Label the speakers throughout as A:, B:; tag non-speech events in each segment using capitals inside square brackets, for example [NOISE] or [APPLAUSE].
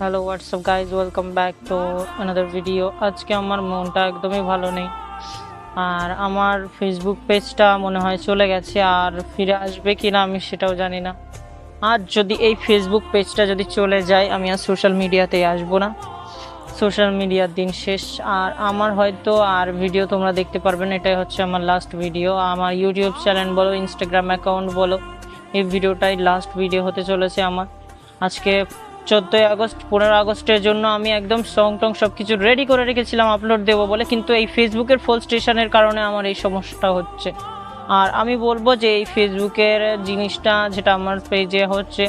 A: Hello what's up guys welcome back to another video আজকে আমার মনটা একদমই ভালো নেই। আর আমার ফেসবুক পেজটা মনে হয় চলে গেছে আর ফিরে আসবে কি না আমি সেটাও জানি না। আর যদি এই ফেসবুক পেজটা যদি চলে যায়, আমি আর সোশ্যাল মিডিয়াতে আসব না। সোশ্যাল মিডিয়ার দিন শেষ। আর আমার হয়তো আর ভিডিও তোমরা দেখতে পারবে না, এটাই হচ্ছে আমার লাস্ট ভিডিও আমার ইউটিউব চ্যানেল বলো ইনস্টাগ্রাম অ্যাকাউন্ট বলো, এই ভিডিওটাই লাস্ট ভিডিও হতে চলেছে আমার। আজকে চোদ্দোই আগস্ট, পনেরো আগস্টের জন্য আমি একদম সং টং সব কিছু রেডি করে রেখেছিলাম আপলোড দেবো বলে, কিন্তু এই ফেসবুকের ফোল স্টেশনের কারণে আমার এই সমস্যাটা হচ্ছে। আর আমি বলব যে এই ফেসবুকের জিনিসটা যেটা আমার পেজে হচ্ছে,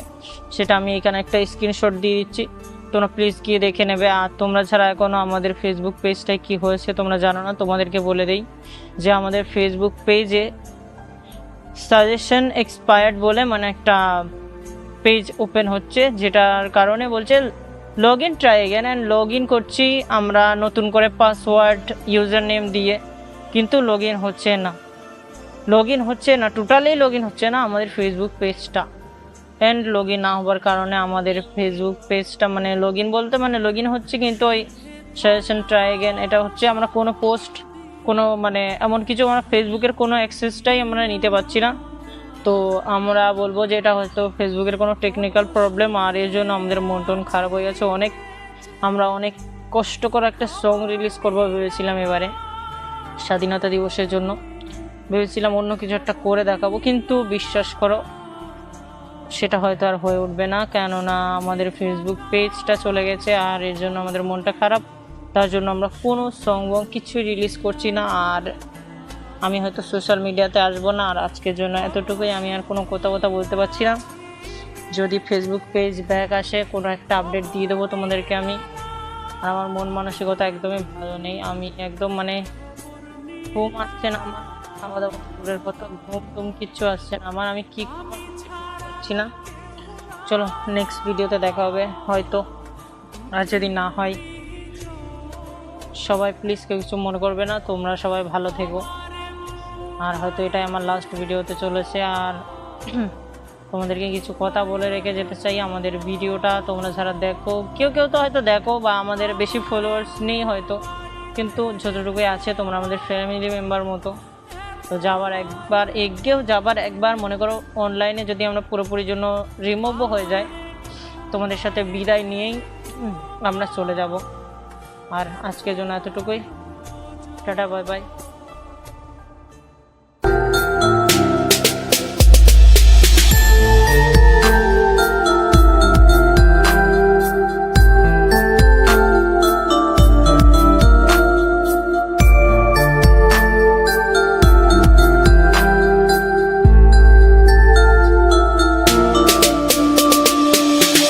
A: সেটা আমি এখানে একটা স্ক্রিনশট দিয়ে দিচ্ছি। তোমরা প্লিজ গিয়ে দেখে নেবে। আর তোমরা ছাড়া এখনও আমাদের ফেসবুক পেজটায় কি হয়েছে তোমরা জানো না, তোমাদেরকে বলে দেই যে আমাদের ফেসবুক পেজে সাজেশন এক্সপায়ার্ড বলে মানে একটা পেজ ওপেন হচ্ছে, যেটার কারণে বলছে log in try again and log in করছি আমরা নতুন করে পাসওয়ার্ড ইউজার নেম দিয়ে, কিন্তু লগ ইন হচ্ছে না। লগ ইন হচ্ছে না টোটালি লগ ইন হচ্ছে না আমাদের ফেসবুক পেজটা অ্যান্ড লগ ইন না হওয়ার কারণে আমাদের ফেসবুক পেজটা মানে লগ ইন বলতে মানে লগ ইন হচ্ছে কিন্তু ওই সাজেশন ট্রাই এগেন এটা হচ্ছে আমরা কোনো পোস্ট কোনো মানে এমন কিছু আমরা ফেসবুকের কোনো অ্যাক্সেসটাই আমরা নিতে পারছি না। তো আমরা বলব যে এটা হয়তো ফেসবুকের কোনো টেকনিক্যাল প্রবলেম আর এর জন্য আমাদের মন টন খারাপ হয়ে গেছে অনেক। আমরা অনেক কষ্ট করে একটা সং রিলিজ করব ভেবেছিলাম এবারে, স্বাধীনতা দিবসের জন্য। ভেবেছিলাম অন্য কিছু একটা করে দেখাবো, কিন্তু বিশ্বাস করো, সেটা হয়তো আর হয়ে উঠবে না। কেননা আমাদের ফেসবুক পেজটা চলে গেছে, আর এর জন্য আমাদের মনটা খারাপ। তার জন্য আমরা কোনো সং কিছুই রিলিজ করছি না, আর আমি হয়তো সোশ্যাল মিডিয়াতে আসব না, আর আজকের জন্য এতটুকুই। আমি আর কোনো কথা কথা বলতে পারছি না। যদি ফেসবুক পেজ ব্যাক আসে, কোনো একটা আপডেট দিয়ে দেবো তোমাদেরকে আমি। আর আমার মন মানসিকতা একদমই ভালো নেই। আমি একদম মানে ঘুম আসছে না আমার খাওয়া দাওয়া দূরের কথা ঘুম টুম কিচ্ছু আসছে না আমার। আমি কী পারছি না। চলো নেক্সট ভিডিওতে দেখা হবে, হয়তো। আর যদি না হয়, সবাই প্লিজ কেউ কিছু মনে করবে না। তোমরা সবাই ভালো থেকো। আর হয়তো এটাই আমার লাস্ট ভিডিওতে চলেছে। আর [CLEARS THROAT] তোমাদেরকে কিছু কথা বলে রেখে যেতে চাই। আমাদের ভিডিওটা তোমরা যারা দেখো, কেউ কেউ তো হয়তো দেখো বা আমাদের বেশি ফলোয়ার্স নেই হয়তো, কিন্তু যতটুকুই আছে তোমরা আমাদের ফ্যামিলি মেম্বার মতো। তো যাওয়ার একবার এগিয়েও যাবার একবার মনে করো অনলাইনে যদি আমরা পুরোপুরি জন্য রিমুভও হয়ে যায় তোমাদের সাথে বিদায় নিয়েই আমরা চলে যাব। আর আজকের জন্য এতটুকুই। Tata bye bye